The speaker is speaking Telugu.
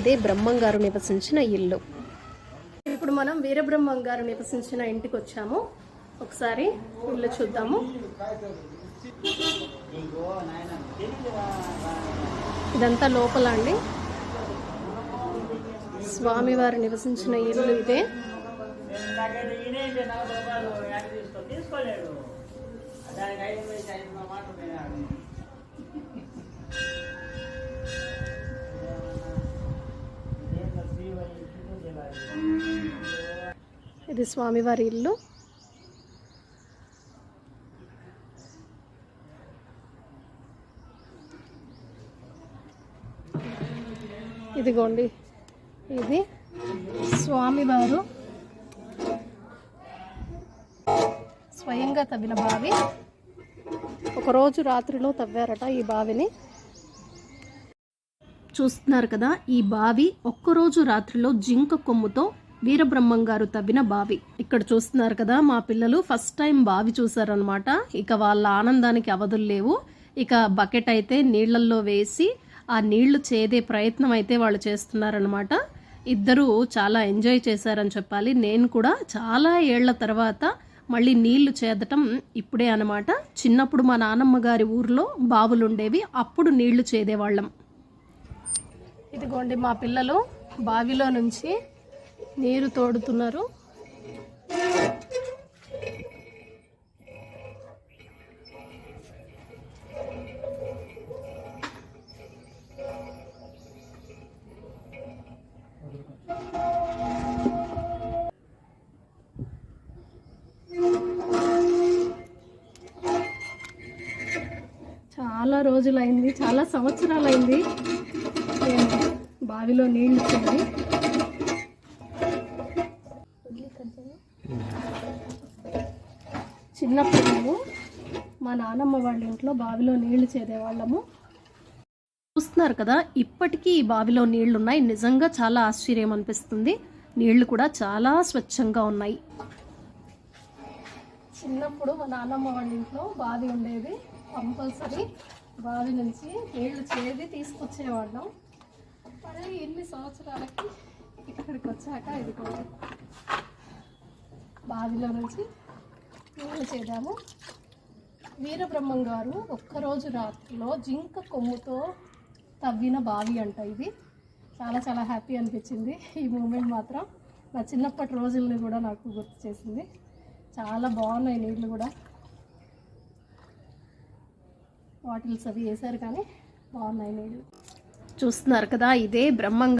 ఇదే బ్రహ్మం గారు నివసించిన ఇల్లు. ఇప్పుడు మనం వీరబ్రహ్మం గారు నివసించిన ఇంటికి వచ్చాము. ఒకసారి ఇల్లు చూద్దాము. ఇదంతా లోపల అండి. స్వామివారు నివసించిన ఇల్లు ఇదే. తీసుకోలేడు దానికి ఇది. స్వామివారి ఇల్లు ఇదిగోండి ఇది స్వామివారు స్వయంగా తవ్విన బావి ఒకరోజు రాత్రిలో తవ్వారట ఈ బావిని చూస్తున్నారు కదా ఈ బావి ఒక్కరోజు రాత్రిలో జింక కొమ్ముతో వీరబ్రహ్మం గారు తవ్విన బావి. ఇక్కడ చూస్తున్నారు కదా మా పిల్లలు ఫస్ట్ టైం బావి చూసారనమాట ఇక వాళ్ళ ఆనందానికి అవధులు లేవు. ఇక బకెట్ అయితే నీళ్ళల్లో వేసి ఆ నీళ్ళు చేదే ప్రయత్నం అయితే వాళ్ళు చేస్తున్నారనమాట ఇద్దరూ చాలా ఎంజాయ్ చేశారని చెప్పాలి. నేను కూడా చాలా ఏళ్ళ తర్వాత మళ్ళీ నీళ్ళు చేదటం ఇప్పుడే అనమాట చిన్నప్పుడు మా నానమ్మ గారి ఊర్లో బావులు ఉండేవి అప్పుడు నీళ్ళు చేదేవాళ్ళం. ఇదిగోండి మా పిల్లలు బావిలో నుంచి నీరు తోడుతున్నారు. చాలా రోజులైంది చాలా సంవత్సరాలైంది. బావిలో నీళ్ళు ఇచ్చింది. చిన్నప్పుడు మేము మా నానమ్మ వాళ్ళ ఇంట్లో బావిలో నీళ్ళు చేదేవాళ్ళము. చూస్తున్నారు కదా ఇప్పటికీ ఈ బావిలో నీళ్ళు ఉన్నాయి నిజంగా చాలా ఆశ్చర్యం అనిపిస్తుంది. నీళ్ళు కూడా చాలా స్వచ్ఛంగా ఉన్నాయి. చిన్నప్పుడు మా నాన్నమ్మ వాళ్ళ ఇంట్లో బావి ఉండేది. కంపల్సరీ బావి నుంచి నీళ్ళు చేది తీసుకొచ్చేవాళ్ళం. మరి ఎన్ని సంవత్సరాలకి ఇక్కడికి వచ్చాక ఇది కూడా. బావిలో నుంచి నీళ్ళు చేద్దాము వీరబ్రహ్మం గారు ఒక్కరోజు రాత్రిలో జింక కొమ్ముతో తవ్విన బావి అంట ఇది. చాలా చాలా హ్యాపీ అనిపించింది. ఈ మూమెంట్ మాత్రం నా చిన్నప్పటి రోజుల్ని కూడా నాకు గుర్తు చేసింది. చాలా బాగున్నాయి నీళ్ళు కూడా. బాటిల్స్ అవి వేశారు కానీ బాగున్నాయి నీళ్ళు చూస్తున్నారు కదా ఇదే బ్రహ్మంగా